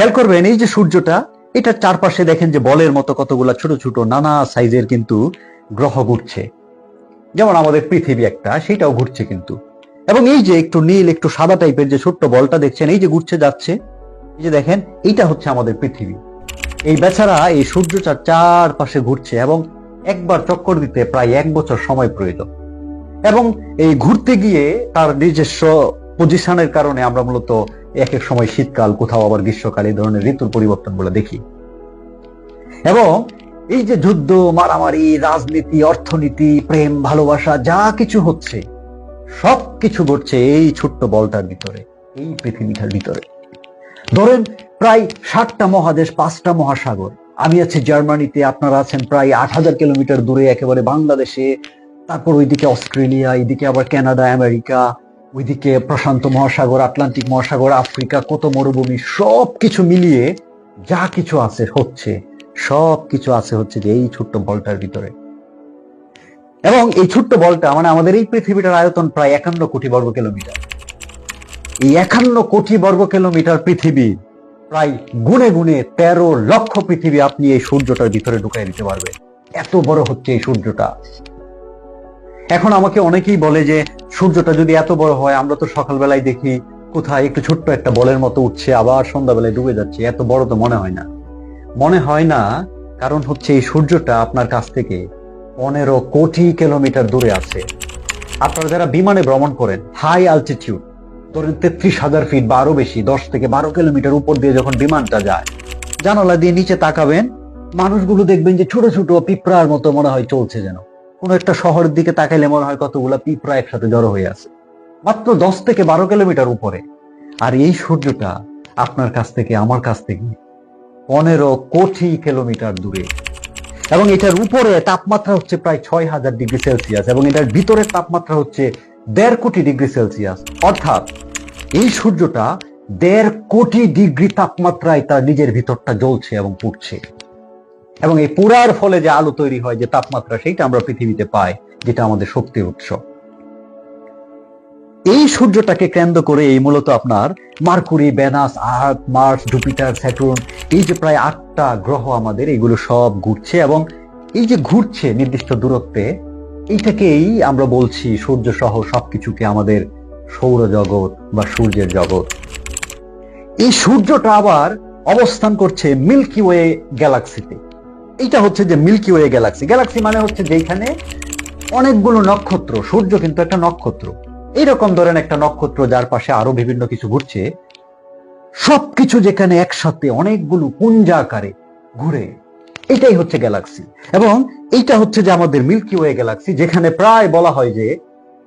খেয়াল করবেন, এই যে সূর্যটা, এটা চারপাশে দেখেন যে বলের মতো কতগুলা ছোট ছোট নানা সাইজের কিন্তু গ্রহ ঘুরছে। যেমন আমাদের পৃথিবী একটা, সেটাও ঘুরছে কিন্তু। এবং এই যে একটু নীল, একটু সাদা টাইপের যে ছোট্ট বলটা দেখছেন, এই যে ঘুরছে যাচ্ছে, এই যে দেখেন, এইটা হচ্ছে আমাদের পৃথিবী। এই বেচারা এই সূর্যটার চারপাশে ঘুরছে এবং একবার চক্কর দিতে প্রায় এক বছর সময় প্রয়োজন। এবং এই ঘুরতে গিয়ে তার নিজস্ব পজিশনের কারণে আমরা মূলত এক এক সময় শীতকাল, কোথাও আবার গ্রীষ্মকাল, এই ধরনের ঋতুর পরিবর্তনগুলো দেখি। এবং এই যে যুদ্ধ, মারামারি, রাজনীতি, অর্থনীতি, প্রেম, ভালোবাসা, যা কিছু হচ্ছে সব কিছু ঘটছে এই ছোট্ট বলটার ভিতরে, এই পৃথিবীটার ভিতরে। ধরেন, প্রায় ষাটটা মহাদেশ, পাঁচটা মহাসাগর। আমি আছি জার্মানিতে, আপনারা আছেন প্রায় আট হাজার কিলোমিটার দূরে, একেবারে বাংলাদেশে। তারপর ওইদিকে অস্ট্রেলিয়া, এইদিকে আবার কানাডা, আমেরিকা ওইদিকে প্রশান্ত মহাসাগর, আটলান্টিক মহাসাগর, আফ্রিকা, কত মরুভূমি সব কিছু মিলিয়ে যা কিছু আছে হচ্ছে সব কিছু আছে হচ্ছে যে এই ছোট্ট বলটার ভিতরে। এবং এই ছোট্ট বলটা মানে আমাদের এই পৃথিবীটার আয়তন প্রায় একান্ন কোটি বর্গ কিলোমিটার। এই একান্ন কোটি বর্গ কিলোমিটার পৃথিবী প্রায় গুনে গুনে তেরো লক্ষ পৃথিবী আপনি এই সূর্যটার ভিতরে ঢুকাই দিতে পারবেন। এত বড় হচ্ছে এই সূর্যটা। এখন আমাকে অনেকেই বলে যে, সূর্যটা যদি এত বড় হয়, আমরা তো সকালবেলায় দেখি কোথায় একটু ছোট্ট একটা বলের মতো উঠছে, আবার সন্ধ্যাবেলায় ডুবে যাচ্ছে। এত বড় তো মনে হয় না। মনে হয় না, কারণ হচ্ছে এই সূর্যটা আপনার কাছ থেকে পনেরো কোটি কিলোমিটার দূরে আছে। আপনারা যারা বিমানে ভ্রমণ করেন হাই অ্যালটিটিউড ধরেন তেত্রিশ হাজার ফিট বা আরও বেশি, দশ থেকে বারো কিলোমিটার উপর দিয়ে যখন বিমানটা যায়, জানালা দিয়ে নিচে তাকাবেন, মানুষগুলো দেখবেন যে ছোট ছোট পিঁপড়ার মতো মনে হয় চলছে যেন। কোনো একটা শহরের দিকে তাকাইলে মনে হয় কতগুলো পিঁপড়া একসাথে জড়ো হয়ে আছে। মাত্র দশ থেকে বারো কিলোমিটার উপরে। আর এই সূর্যটা আপনার কাছ থেকে, আমার কাছ থেকে পনেরো কোটি কিলোমিটার দূরে। এবং এটার উপরে তাপমাত্রা হচ্ছে প্রায় ছয় হাজার ডিগ্রি সেলসিয়াস এবং এটার ভিতরের তাপমাত্রা হচ্ছে দেড় কোটি ডিগ্রি সেলসিয়াস। অর্থাৎ এই সূর্যটা দেড় কোটি ডিগ্রি তাপমাত্রায় তার নিজের ভিতরটা জ্বলছে এবং পুড়ছে। এবং এই পুরার ফলে যে আলো তৈরি হয়, যে তাপমাত্রা, সেইটা আমরা পৃথিবীতে পাই, যেটা আমাদের শক্তির উৎস। এই সূর্যটাকে কেন্দ্র করে এই মূলত আপনার Mercury Venus Earth Mars, Jupiter, Saturn, এই যে প্রায় আটটা গ্রহ আমাদের এগুলো সব ঘুরছে এবং এই যে ঘুরছে নির্দিষ্ট দূরত্বে এইটাকেই আমরা বলছি সূর্য সহ সবকিছুকে আমাদের সৌরজগৎ বা সূর্যের জগৎ। এই সূর্যটা আবার অবস্থান করছে মিল্কি ওয়ে গ্যালাক্সিতে। এইটা হচ্ছে যে মিল্কি ওয়ে গ্যালাক্সি গ্যালাক্সি মানে হচ্ছে যেখানে অনেকগুলো নক্ষত্র, সূর্য কিন্তু একটা নক্ষত্র। এইরকম ধরেন একটা নক্ষত্র যার পাশে আরও বিভিন্ন কিছু ঘুরছে। সবকিছু যেখানে একসাথে অনেকগুলো পুঞ্জাকারে ঘুরে, এটাই হচ্ছে গ্যালাক্সি এবং এইটা হচ্ছে যে আমাদের মিল্কি ওয়ে গ্যালাক্সি যেখানে প্রায় বলা হয় যে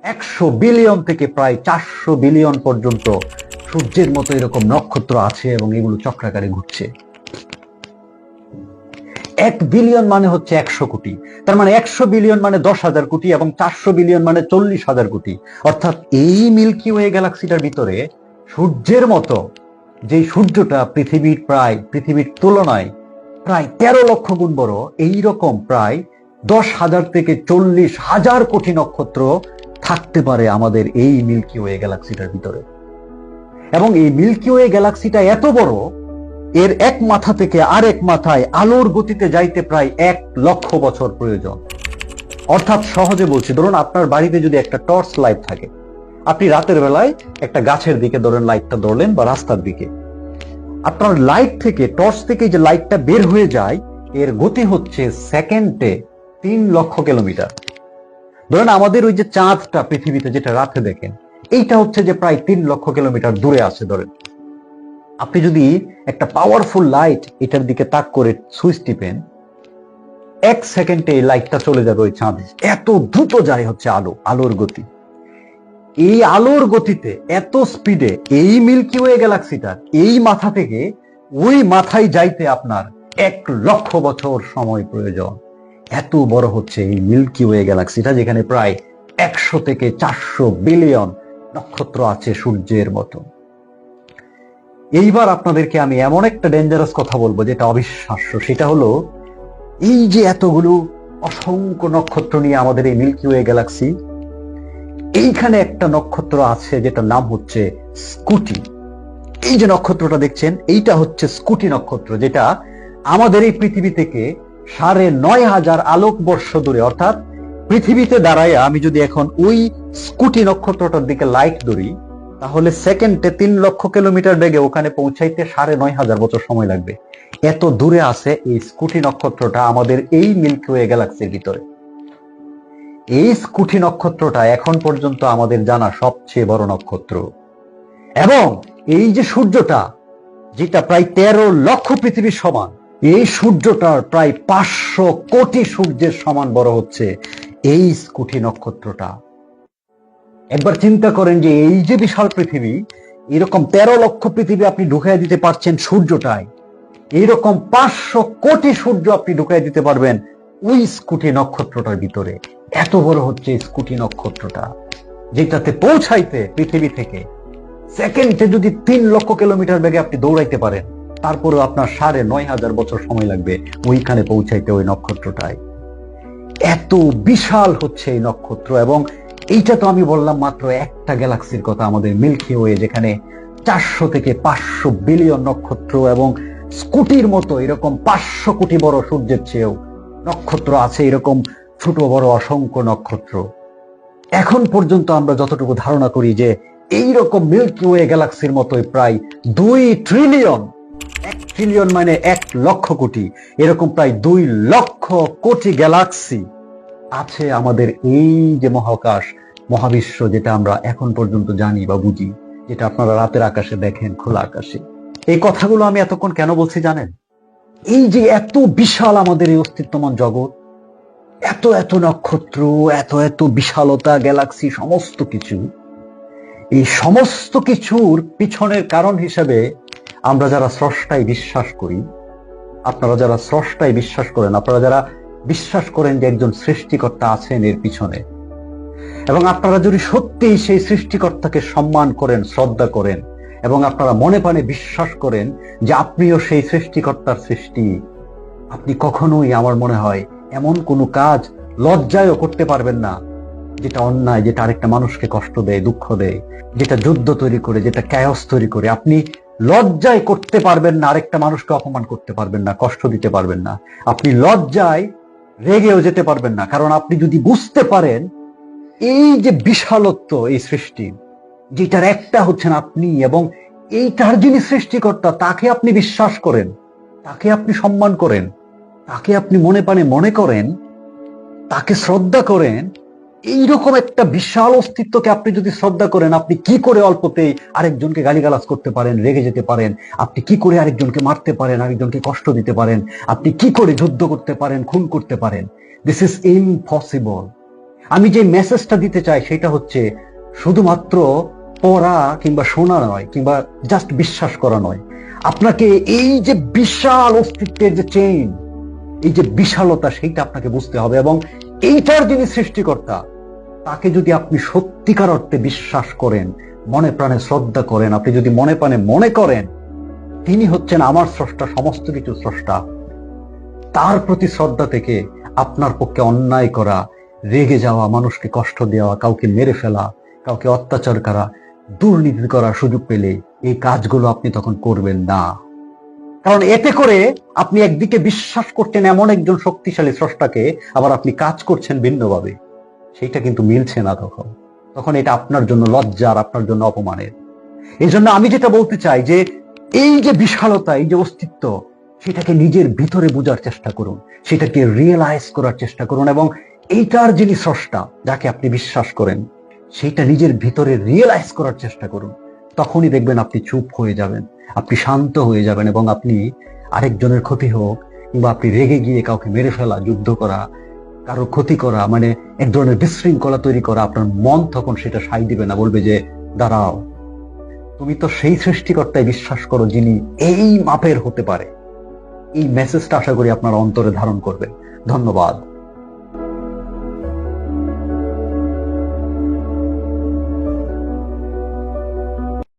একশো বিলিয়ন থেকে প্রায় চারশো বিলিয়ন পর্যন্ত সূর্যের মতো এরকম নক্ষত্র আছে এবং এগুলো চক্রাকারে ঘুরছে। এক বিলিয়ন মানে হচ্ছে একশো কোটি। তার মানে একশো বিলিয়ন মানে দশ হাজার কোটি এবং চারশো বিলিয়ন মানে চল্লিশ হাজার কোটি। অর্থাৎ এই মিল্কি ওয়ে গ্যালাক্সিটার ভিতরে সূর্যের মতো যে সূর্যটা পৃথিবীর প্রায়, পৃথিবীর তুলনায় প্রায় তেরো লক্ষ গুণ বড় এই রকম প্রায় দশ হাজার থেকে চল্লিশ হাজার কোটি নক্ষত্র থাকতে পারে আমাদের এই মিল্কি ওয়ে গ্যালাক্সিটার ভিতরে। এবং এই মিল্কি ওয়ে গ্যালাক্সিটা এত বড় এর এক মাথা থেকে আরেক মাথায় আলোর গতিতে যাইতে প্রায় এক লক্ষ বছর প্রয়োজন। অর্থাৎ সহজে বলছি, ধরুন আপনার বাড়িতে যদি একটা টর্চ লাইট থাকে, আপনি রাতের বেলায় একটা গাছের দিকে ধরেন লাইটটা ধরলেন বা রাস্তার দিকে। আপনার লাইট থেকে, টর্চ থেকে যে লাইটটা বের হয়ে যায়, এর গতি হচ্ছে সেকেন্ডে তিন লক্ষ কিলোমিটার। ধরেন আমাদের ওই যে চাঁদটা পৃথিবীতে যেটা রাতে দেখেন, এইটা হচ্ছে যে প্রায় তিন লক্ষ কিলোমিটার দূরে আছে ধরেন। আপনি যদি একটা পাওয়ারফুল লাইট এটার দিকে তাক করে সুইচ টিপেন, এক সেকেন্ডে লাইটটা চলে যাবে ওই চাঁদে। এত দ্রুত যায় হচ্ছে আলো, আলোর গতি। এই আলোর গতিতে এত স্পিডে এই মিল্কি ওয়ে গ্যালাক্সিটার এই মাথা থেকে ওই মাথায় যাইতে আপনার এক লক্ষ বছর সময় প্রয়োজন। এত বড় হচ্ছে এই মিল্কি ওয়ে গ্যালাক্সিটা যেখানে প্রায় একশো থেকে চারশো বিলিয়ন নক্ষত্র আছে সূর্যের মতো। এইবার আপনাদেরকে আমি এমন একটা ডেঞ্জারাস কথা বলব যেটা অবিশ্বাস্য। সেটা হলো, এই যে এতগুলো অসংখ্য নক্ষত্র নিয়ে আমাদের এই মিল্কি ওয়ে গ্যালাক্সি এইখানে একটা নক্ষত্র আছে যেটার নাম হচ্ছে স্কুটি। এই যে নক্ষত্রটা দেখছেন, এইটা হচ্ছে স্কুটি নক্ষত্র, যেটা আমাদের এই পৃথিবী থেকে সাড়ে নয় হাজার আলোক বর্ষ দূরে, অর্থাৎ পৃথিবীতে দাঁড়ায় আমি যদি এখন ওই স্কুটি নক্ষত্রটার দিকে লাইট ধরি তাহলে সেকেন্ডে তিন লক্ষ কিলোমিটার বেগে ওখানে পৌঁছাইতে সাড়ে নয় হাজার বছর সময় লাগবে। এত দূরে আছে এই স্কুটি নক্ষত্রটা, আমাদের এই মিল্কি ওয়ে গ্যালাক্সির ভিতরে। এই স্কুটি নক্ষত্রটা এখন পর্যন্ত আমাদের জানা সবচেয়ে বড় নক্ষত্র। এবং এই যে সূর্যটা, যেটা প্রায় তেরো লক্ষ পৃথিবীর সমান, এই সূর্যটার প্রায় পাঁচশো কোটি সূর্যের সমান বড় হচ্ছে এই স্কুটি নক্ষত্রটা। একবার চিন্তা করেন যে এই যে বিশাল পৃথিবী, এরকম তেরো লক্ষ পৃথিবী আপনি ঢুকাই দিতে পারছেন সূর্যটায়। এইরকম পাঁচশো কোটি সূর্য আপনি ঢুকাই দিতে পারবেন ওই স্কুটি নক্ষত্রটার ভিতরে। এত বড় হচ্ছে স্কুটি নক্ষত্রটা, যেটাতে পৌঁছাইতে পৃথিবী থেকে সেকেন্ডে যদি তিন লক্ষ কিলোমিটার বেগে আপনি দৌড়াইতে পারেন তারপরে আপনার সাড়ে নয় হাজার বছর সময় লাগবে ওইখানে পৌঁছাইতে ওই নক্ষত্রটায়। এত বিশাল হচ্ছে এই নক্ষত্র এবং এইটা তো আমি বললাম মাত্র একটা গ্যালাক্সির কথা আমাদের মিল্কি ওয়ে, যেখানে চারশো থেকে পাঁচশো বিলিয়ন নক্ষত্র এবং স্কুটির মতো এরকম পাঁচশো কোটি বড় সূর্যের চেয়েও নক্ষত্র আছে এরকম ছোট বড় অসংখ্য নক্ষত্র। এখন পর্যন্ত আমরা যতটুকু ধারণা করি যে এই রকম মিল্কি ওয়ে গ্যালাক্সির মতোই প্রায় দুই ট্রিলিয়ন এক ট্রিলিয়ন মানে এক লক্ষ কোটি, এরকম প্রায় দুই লক্ষ কোটি গ্যালাক্সি। আছে আমাদের এই যে মহাকাশ, মহাবিশ্ব যেটা আমরা এখন পর্যন্ত জানি বা বুঝি, যেটা আপনারা রাতের আকাশে দেখেন, খোলা আকাশে। এই কথাগুলো আমি এতক্ষণ কেন বলছি জানেন? এই যে এত বিশাল আমাদের এই অস্তিত্বমান জগৎ, এত এত নক্ষত্র, এত এত বিশালতা, গ্যালাক্সি, সমস্ত কিছু, এই সমস্ত কিছুর পিছনের কারণ হিসেবে আমরা যারা স্রষ্টায় বিশ্বাস করি, আপনারা যারা স্রষ্টায় বিশ্বাস করেন, আপনারা যারা বিশ্বাস করেন যে একজন সৃষ্টিকর্তা আছেন এর পিছনে। এবং আপনারা যদি সত্যি সেই সৃষ্টিকর্তাকে সম্মান করেন, শ্রদ্ধা করেন, এবং আপনারা মনে প্রাণে বিশ্বাস করেন যে আপনিও সেই সৃষ্টিকর্তার সৃষ্টি, আপনি কখনোই আমার মনে হয় এমন কোনো কাজ লজ্জায়ও করতে পারবেন না, যেটা অন্যায়, যেটা আরেকটা মানুষকে কষ্ট দেয়, দুঃখ দেয়, যেটা যুদ্ধ তৈরি করে, যেটা ক্যায়স তৈরি করে। আপনি লজ্জায় করতে পারবেন না, আরেকটা মানুষকে অপমান করতে পারবেন না, কষ্ট দিতে পারবেন না। আপনি লজ্জায় রেগেও যেতে পারবেন না। কারণ আপনি যদি বুঝতে পারেন, এই যে বিশালত্ব, এই সৃষ্টি, যেটার একটা হচ্ছেন আপনি এবং এইটার যিনি সৃষ্টিকর্তা, তাকে আপনি বিশ্বাস করেন, তাকে আপনি সম্মান করেন, তাকে আপনি মনে পানে মনে করেন, তাকে শ্রদ্ধা করেন এইরকম একটা বিশাল অস্তিত্বকে আপনি যদি শ্রদ্ধা করেন, আপনি কি করে অল্পতেই আরেকজনকে গালিগালাজ করতে পারেন, রেগে যেতে পারেন? আপনি কি করে আরেকজনকে মারতে পারেন, আরেকজনকে কষ্ট দিতে পারেন? আপনি কি করে যুদ্ধ করতে পারেন, খুন করতে পারেন? দিস ইজ ইম্পসিবল আমি যে মেসেজটা দিতে চাই, সেটা হচ্ছে শুধুমাত্র পড়া কিংবা শোনা নয়, কিংবা জাস্ট বিশ্বাস করা নয়। আপনাকে এই যে বিশাল অস্তিত্বের যে চেইন এই যে বিশালতা, সেইটা আপনাকে বুঝতে হবে এবং এইটার যিনি সৃষ্টিকর্তা তাকে যদি আপনি সত্যিকার অর্থে বিশ্বাস করেন, মনে প্রাণে শ্রদ্ধা করেন, আপনি যদি মনে প্রাণে মনে করেন, তিনি হচ্ছেন আমার স্রষ্টা, সমস্ত কিছু স্রষ্টা, তার প্রতি শ্রদ্ধা থেকে আপনার পক্ষে অন্যায় করা, রেগে যাওয়া, মানুষকে কষ্ট দেওয়া, কাউকে মেরে ফেলা, কাউকে অত্যাচার করা, দুর্নীতি করার সুযোগ পেলে এই কাজগুলো আপনি তখন করবেন না। কারণ এতে করে আপনি একদিকে বিশ্বাস করছেন এমন একজন শক্তিশালী স্রষ্টাকে, আবার আপনি কাজ করছেন ভিন্নভাবে। সেইটা কিন্তু মিলছে না তখন। তখন এটা আপনার জন্য লজ্জার, আপনার জন্য অপমানের। এই জন্য আমি যেটা বলতে চাই যে, এই যে বিশালতা, এই যে অস্তিত্ব, সেটাকে নিজের ভিতরে বোঝার চেষ্টা করুন। সেটাকে রিয়েলাইজ করার চেষ্টা করুন এবং এইটার যিনি স্রষ্টা, যাকে আপনি বিশ্বাস করেন সেইটা নিজের ভিতরে রিয়েলাইজ করার চেষ্টা করুন। তখনই দেখবেন আপনি চুপ হয়ে যাবেন, আপনি শান্ত হয়ে যাবেন এবং আপনি আরেকজনের ক্ষতি হোক কিংবা আপনি রেগে গিয়ে কাউকে মেরে ফেলা, যুদ্ধ করা কারও ক্ষতি করা মানে এক ধরনের বিশৃঙ্খলা তৈরি করা, আপনার মন তখন সেটা সাই দিবে না, বলবে যে, দাঁড়াও, তুমি তো সেই সৃষ্টিকর্তায় বিশ্বাস করো যিনি এই মাপের হতে পারে। এই মেসেজটা আশা করি আপনার অন্তরে ধারণ করবে ধন্যবাদ।